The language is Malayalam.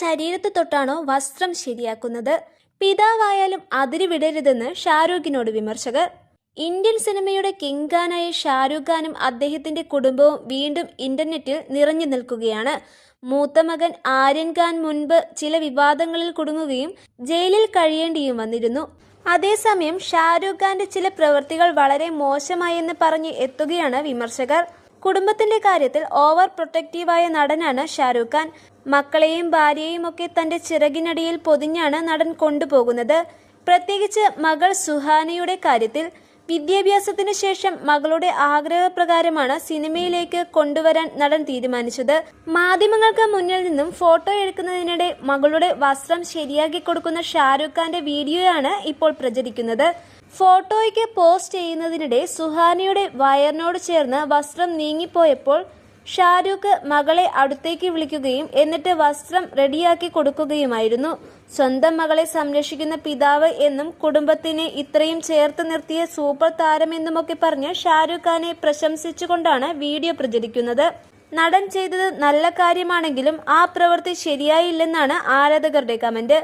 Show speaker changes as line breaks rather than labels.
ശരീരത്ത് തൊട്ടാണോ വസ്ത്രം ശരിയാക്കുന്നത്? പിതാവായാലും അതിരി വിടരുതെന്ന് ഷാരൂഖിനോട് വിമർശകർ. ഇന്ത്യൻ സിനിമയുടെ കിങ്കാനായ ഷാരൂഖ് ഖാനും അദ്ദേഹത്തിന്റെ കുടുംബവും വീണ്ടും ഇന്റർനെറ്റിൽ നിറഞ്ഞു നിൽക്കുകയാണ്. മൂത്ത മകൻ ആര്യൻ ഖാൻ മുൻപ് ചില വിവാദങ്ങളിൽ കുടുങ്ങുകയും ജയിലിൽ കഴിയേണ്ടിയും വന്നിരുന്നു. അതേസമയം ഷാരൂഖ് ഖാന്റെ ചില പ്രവൃത്തികൾ വളരെ മോശമായെന്ന് പറഞ്ഞ് എത്തുകയാണ് വിമർശകർ. കുടുംബത്തിന്റെ കാര്യത്തിൽ ഓവർ പ്രൊട്ടക്റ്റീവായ നടനാണ് ഷാരൂഖ് ഖാൻ. മക്കളെയും ഭാര്യയെയും ഒക്കെ തന്റെ ചിറകിനടിയിൽ പൊതിഞ്ഞാണ് നടൻ കൊണ്ടുപോകുന്നത്. പ്രത്യേകിച്ച് മകൾ സുഹാനയുടെ കാര്യത്തിൽ വിദ്യാഭ്യാസത്തിന് ശേഷം മകളുടെ ആഗ്രഹപ്രകാരമാണ് സിനിമയിലേക്ക് കൊണ്ടുവരാൻ നടൻ തീരുമാനിച്ചത്. മാധ്യമങ്ങൾക്ക് മുന്നിൽ നിന്നും ഫോട്ടോ എടുക്കുന്നതിനിടെ മകളുടെ വസ്ത്രം ശരിയാക്കി കൊടുക്കുന്ന ഷാരൂഖ് ഖാന്റെ വീഡിയോയാണ് ഇപ്പോൾ പ്രചരിക്കുന്നത്. ഫോട്ടോയ്ക്ക് പോസ്റ്റ് ചെയ്യുന്നതിനിടെ സുഹാനിയുടെ വയറിനോട് ചേർന്ന് വസ്ത്രം നീങ്ങിപ്പോയപ്പോൾ ഷാരൂഖ് മകളെ അടുത്തേക്ക് വിളിക്കുകയും എന്നിട്ട് വസ്ത്രം റെഡിയാക്കി കൊടുക്കുകയുമായിരുന്നു. സ്വന്തം മകളെ സംരക്ഷിക്കുന്ന പിതാവ് എന്നും കുടുംബത്തിനെ ഇത്രയും ചേർത്ത് നിർത്തിയ സൂപ്പർ താരമെന്നുമൊക്കെ പറഞ്ഞ് ഷാരൂഖ് ഖാനെ പ്രശംസിച്ചുകൊണ്ടാണ് വീഡിയോ പ്രചരിക്കുന്നത്. നടൻ ചെയ്തത് നല്ല കാര്യമാണെങ്കിലും ആ പ്രവൃത്തി ശരിയായില്ലെന്നാണ് ആരാധകരുടെ കമന്റ്.